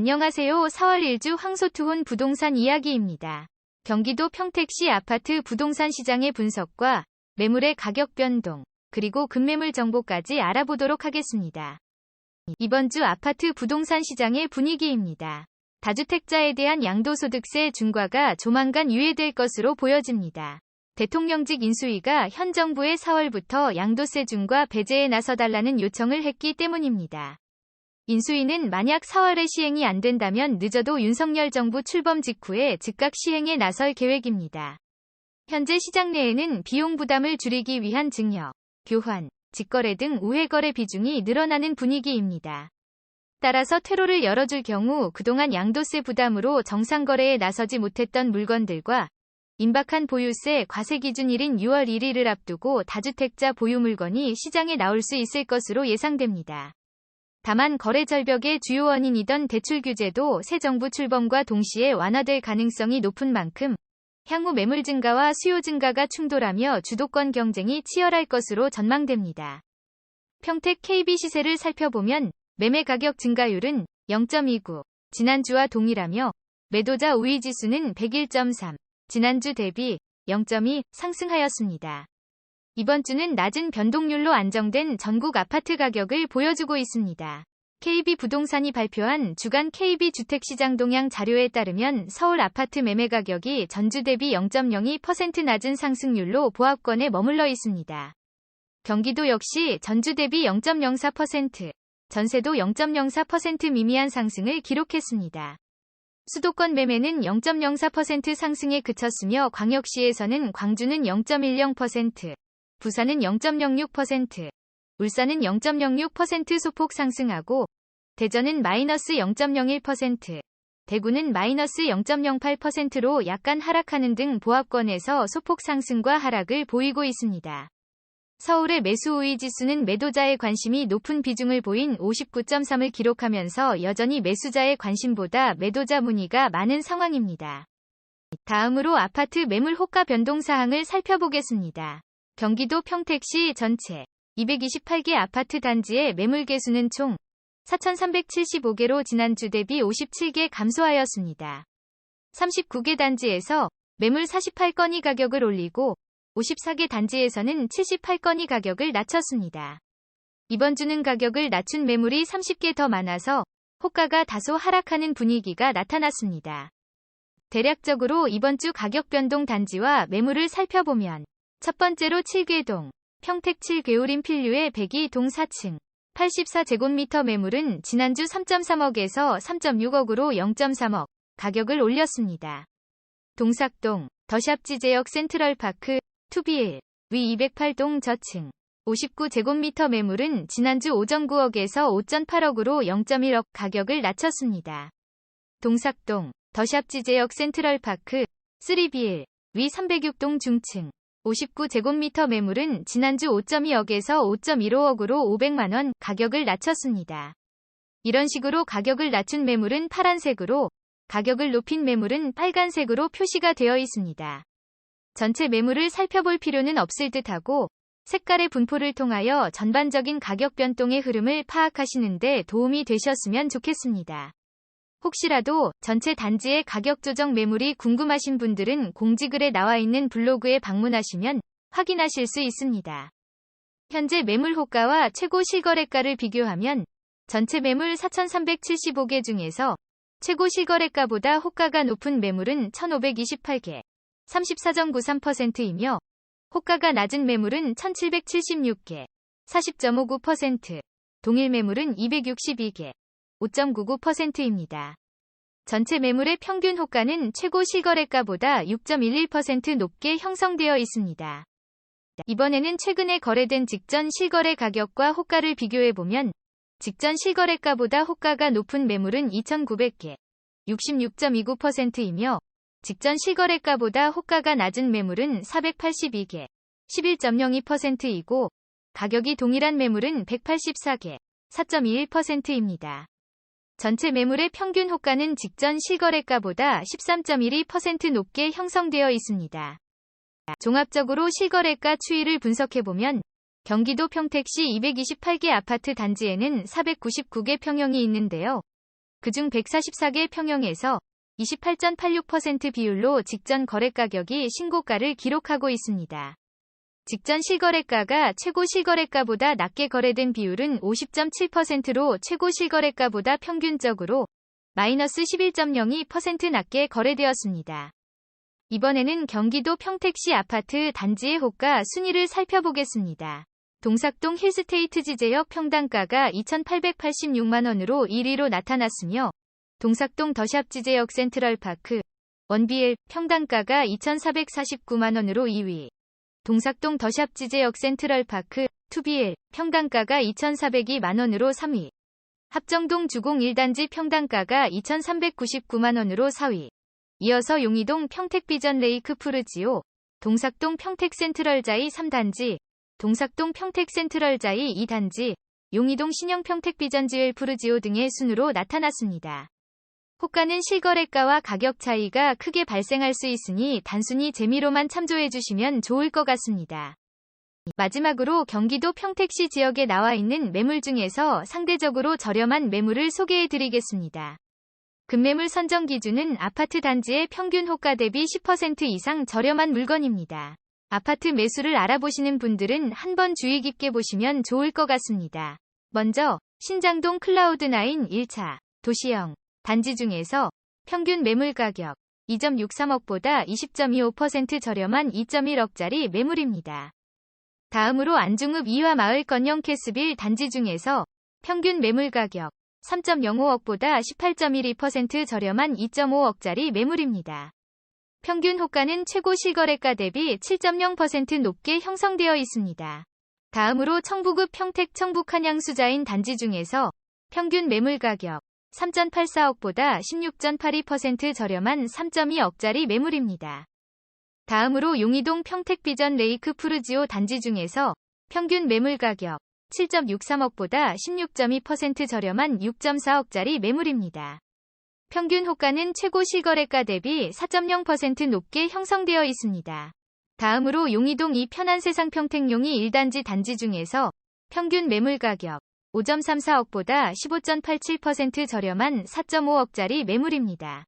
안녕하세요. 4월 1주 황소투혼 부동산 이야기입니다. 경기도 평택시 아파트 부동산 시장의 분석과 매물의 가격 변동, 그리고 급매물 정보까지 알아보도록 하겠습니다. 이번 주 아파트 부동산 시장의 분위기입니다. 다주택자에 대한 양도소득세 중과가 조만간 유예될 것으로 보여집니다. 대통령직 인수위가 현 정부의 4월부터 양도세 중과 배제에 나서달라는 요청을 했기 때문입니다. 인수위는 만약 4월에 시행이 안 된다면 늦어도 윤석열 정부 출범 직후에 즉각 시행에 나설 계획입니다. 현재 시장 내에는 비용 부담을 줄이기 위한 증여, 교환, 직거래 등 우회거래 비중이 늘어나는 분위기입니다. 따라서 퇴로를 열어줄 경우 그동안 양도세 부담으로 정상거래에 나서지 못했던 물건들과 임박한 보유세 과세 기준일인 6월 1일을 앞두고 다주택자 보유 물건이 시장에 나올 수 있을 것으로 예상됩니다. 다만 거래 절벽의 주요 원인이던 대출 규제도 새 정부 출범과 동시에 완화될 가능성이 높은 만큼 향후 매물 증가와 수요 증가가 충돌하며 주도권 경쟁이 치열할 것으로 전망됩니다. 평택 KB 시세를 살펴보면 매매 가격 증가율은 0.29, 지난주와 동일하며 매도자 우위 지수는 101.3, 지난주 대비 0.2 상승하였습니다. 이번 주는 낮은 변동률로 안정된 전국 아파트 가격을 보여주고 있습니다. KB 부동산이 발표한 주간 KB 주택시장 동향 자료에 따르면 서울 아파트 매매 가격이 전주 대비 0.02% 낮은 상승률로 보합권에 머물러 있습니다. 경기도 역시 전주 대비 0.04%, 전세도 0.04% 미미한 상승을 기록했습니다. 수도권 매매는 0.04% 상승에 그쳤으며 광역시에서는 광주는 0.10%, 부산은 0.06%, 울산은 0.06% 소폭 상승하고 대전은 마이너스 0.01%, 대구는 마이너스 0.08%로 약간 하락하는 등 보합권에서 소폭 상승과 하락을 보이고 있습니다. 서울의 매수 우위 지수는 매도자의 관심이 높은 비중을 보인 59.3을 기록하면서 여전히 매수자의 관심보다 매도자 문의가 많은 상황입니다. 다음으로 아파트 매물 호가 변동 사항을 살펴보겠습니다. 경기도 평택시 전체 228개 아파트 단지의 매물 개수는 총 4,375개로 지난주 대비 57개 감소하였습니다. 39개 단지에서 매물 48건이 가격을 올리고 54개 단지에서는 78건이 가격을 낮췄습니다. 이번 주는 가격을 낮춘 매물이 30개 더 많아서 호가가 다소 하락하는 분위기가 나타났습니다. 대략적으로 이번 주 가격 변동 단지와 매물을 살펴보면 첫 번째로 7궤동, 평택 7괴울인 필류의 102동 4층, 84제곱미터 매물은 지난주 3.3억에서 3.6억으로 0.3억 가격을 올렸습니다. 동삭동, 더샵지 제역 센트럴파크, 투비일, 위 208동 저층, 59제곱미터 매물은 지난주 5.9억에서 5.8억으로 0.1억 가격을 낮췄습니다. 동삭동, 더샵지 제역 센트럴파크, 3비일, 위 306동 중층, 59제곱미터 매물은 지난주 5.2억에서 5.15억으로 500만원 가격을 낮췄습니다. 이런 식으로 가격을 낮춘 매물은 파란색으로, 가격을 높인 매물은 빨간색으로 표시가 되어 있습니다. 전체 매물을 살펴볼 필요는 없을 듯하고 색깔의 분포를 통하여 전반적인 가격 변동의 흐름을 파악하시는데 도움이 되셨으면 좋겠습니다. 혹시라도 전체 단지의 가격 조정 매물이 궁금하신 분들은 공지글에 나와 있는 블로그에 방문하시면 확인하실 수 있습니다. 현재 매물 호가와 최고 실거래가를 비교하면 전체 매물 4,375개 중에서 최고 실거래가보다 호가가 높은 매물은 1,528개, 34.93%이며 호가가 낮은 매물은 1,776개, 40.59%, 동일 매물은 262개, 5.99%입니다. 전체 매물의 평균 호가는 최고 실거래가보다 6.11% 높게 형성되어 있습니다. 이번에는 최근에 거래된 직전 실거래 가격과 호가를 비교해보면 직전 실거래가보다 호가가 높은 매물은 2,900개, 66.29%이며 직전 실거래가보다 호가가 낮은 매물은 482개, 11.02%이고 가격이 동일한 매물은 184개, 4.21%입니다. 전체 매물의 평균 호가는 직전 실거래가보다 13.12% 높게 형성되어 있습니다. 종합적으로 실거래가 추이를 분석해보면 경기도 평택시 228개 아파트 단지에는 499개 평형이 있는데요. 그중 144개 평형에서 28.86% 비율로 직전 거래 가격이 신고가를 기록하고 있습니다. 직전 실거래가가 최고 실거래가보다 낮게 거래된 비율은 50.7%로 최고 실거래가보다 평균적으로 마이너스 11.02% 낮게 거래되었습니다. 이번에는 경기도 평택시 아파트 단지의 호가 순위를 살펴보겠습니다. 동삭동 힐스테이트 지 제역 평당가가 2,886만원으로 1위로 나타났으며 동삭동 더샵 지 제역 센트럴파크 원비엘 평당가가 2,449만원으로 2위 동삭동 더샵 지제역 센트럴파크 투비엘 평당가가 2,402 만원으로 3위 합정동 주공 1단지 평당가가 2,399만원으로 4위 이어서 용의동 평택비전 레이크 푸르지오 동삭동 평택 센트럴자이 3단지 동삭동 평택 센트럴자이 2단지 용의동 신형 평택 비전지엘 푸르지오 등의 순으로 나타났습니다. 호가는 실거래가와 가격 차이가 크게 발생할 수 있으니 단순히 재미로만 참조해 주시면 좋을 것 같습니다. 마지막으로 경기도 평택시 지역에 나와 있는 매물 중에서 상대적으로 저렴한 매물을 소개해 드리겠습니다. 급매물 선정 기준은 아파트 단지의 평균 호가 대비 10% 이상 저렴한 물건입니다. 아파트 매수를 알아보시는 분들은 한번 주의 깊게 보시면 좋을 것 같습니다. 먼저 신장동 클라우드9 1차 도시형 단지 중에서 평균 매물 가격 2.63억보다 20.25% 저렴한 2.1억짜리 매물입니다. 다음으로 안중읍 이화 마을 건영 캐스빌 단지 중에서 평균 매물 가격 3.05억보다 18.12% 저렴한 2.5억짜리 매물입니다. 평균 호가는 최고 실거래가 대비 7.0% 높게 형성되어 있습니다. 다음으로 청부급 평택 청북 한양수자인 단지 중에서 평균 매물 가격 3.84억보다 16.82% 저렴한 3.2억짜리 매물입니다. 다음으로 용의동 평택비전 레이크 푸르지오 단지 중에서 평균 매물 가격 7.63억보다 16.2% 저렴한 6.4억짜리 매물입니다. 평균 호가는 최고 실거래가 대비 4.0% 높게 형성되어 있습니다. 다음으로 용의동 이 편한 세상 평택용이 1단지 단지 중에서 평균 매물 가격 5.34억보다 15.87% 저렴한 4.5억짜리 매물입니다.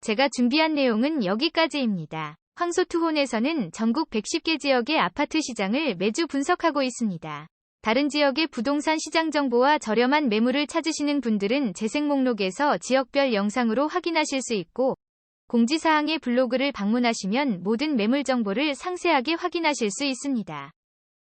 제가 준비한 내용은 여기까지입니다. 황소투혼에서는 전국 110개 지역의 아파트 시장을 매주 분석하고 있습니다. 다른 지역의 부동산 시장 정보와 저렴한 매물을 찾으시는 분들은 재생 목록에서 지역별 영상으로 확인하실 수 있고 공지사항의 블로그를 방문하시면 모든 매물 정보를 상세하게 확인하실 수 있습니다.